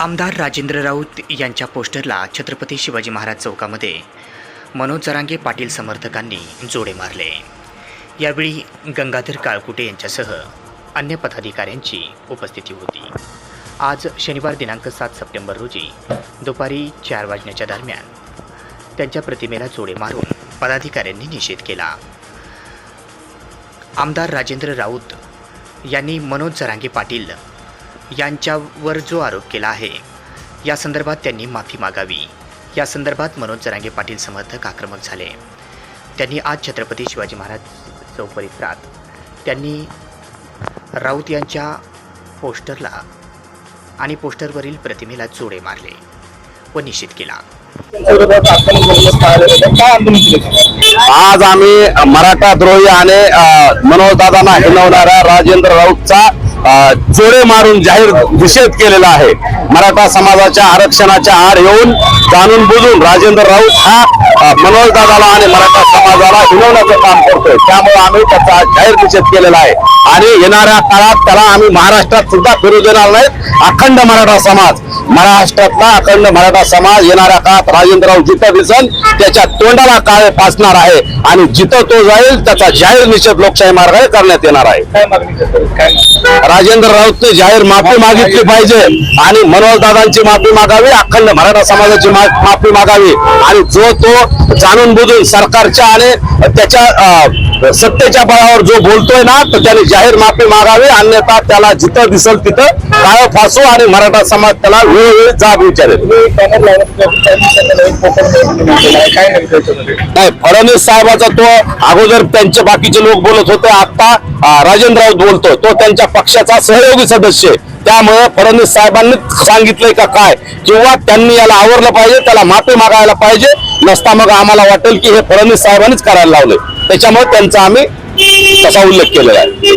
आमदार राजेंद्र राऊत यांच्या पोस्टरला छत्रपती शिवाजी महाराज चौकामध्ये मनोज जरांगे पाटील समर्थकांनी जोडे मारले. यावेळी गंगाधर काळकुटे यांच्यासह अन्य पदाधिकाऱ्यांची उपस्थिती होती. आज शनिवार दिनांक सात सप्टेंबर रोजी दुपारी चार वाजण्याच्या दरम्यान त्यांच्या प्रतिमेला जोडे मारून पदाधिकाऱ्यांनी निषेध केला. आमदार राजेंद्र राऊत यांनी मनोज जरांगे पाटील यांच्यावर जो आरोप केला आहे या संदर्भात त्यांनी माफी मागावी. या संदर्भात मनोज जरांगे पाटील समर्थक आक्रमक झाले. त्यांनी आज छत्रपती शिवाजी महाराज चौक परिसरात त्यांनी राऊत यांच्या पोस्टरला आणि पोस्टरवरील प्रतिमेला जोडे मारले व निषेध केला. आज आम्ही मराठा द्रोही आणि मनोज दादांना हिनवणाऱ्या राजेंद्र राऊतचा जोडे मारून जाहीर निषेध केलेला आहे. मराठा समाजाच्या आरक्षणाच्या आड येऊन जाणून बुजून राजेंद्र राऊत हा मनोज दादाला आणि मराठा समाजाला हिनवण्याचं काम करतोय. त्यामुळे आम्ही त्याचा जाहीर निषेध केलेला आहे. आणि येणाऱ्या काळात त्याला आम्ही महाराष्ट्रात सुद्धा फिरू देणार नाहीत. अखंड मराठा समाज. महाराष्ट्रातला अखंड मराठा समाज येणाऱ्या काळात राजेंद्रराव जिथं दिसन त्याच्या तोंडाला काळे फासणार आहे. आणि जिथं तो जाईल त्याचा जाहीर निषेध लोकशाही मार्गाने करण्यात येणार आहे. काय काय राजेंद्र राऊतने जाहीर माफी मागितली पाहिजे. आणि मनोज दादांची माफी मागावी अखंड मराठा समाजाची माफी मागावी. आणि जो तो जाणून बुजून सरकारच्या आणि त्याच्या सत्तेच्या बळावर जो बोलतोय ना तर त्याने जाहीर माफी मागावी. अन्यथा त्याला जिथं दिसल तिथं काळ फासू आणि मराठा समाज त्याला वेळोवेळी जाब विचारेल. काय नाही फडणवीस साहेबाचा तो अगोदर त्यांचे बाकीचे लोक बोलत होते. आता राजेंद्र राऊत बोलतो तो त्यांच्या त्याचा सहयोगी सदस्य. त्यामुळे फडणवीस साहेबांनी सांगितलंय का काय? किंवा त्यांनी याला आवरलं पाहिजे त्याला माफी मागायला पाहिजे नसता मग आम्हाला वाटेल की हे फडणवीस साहेबांनीच करायला लावलंय. त्याच्यामुळे त्यांचा आम्ही तसा उल्लेख केलेला आहे.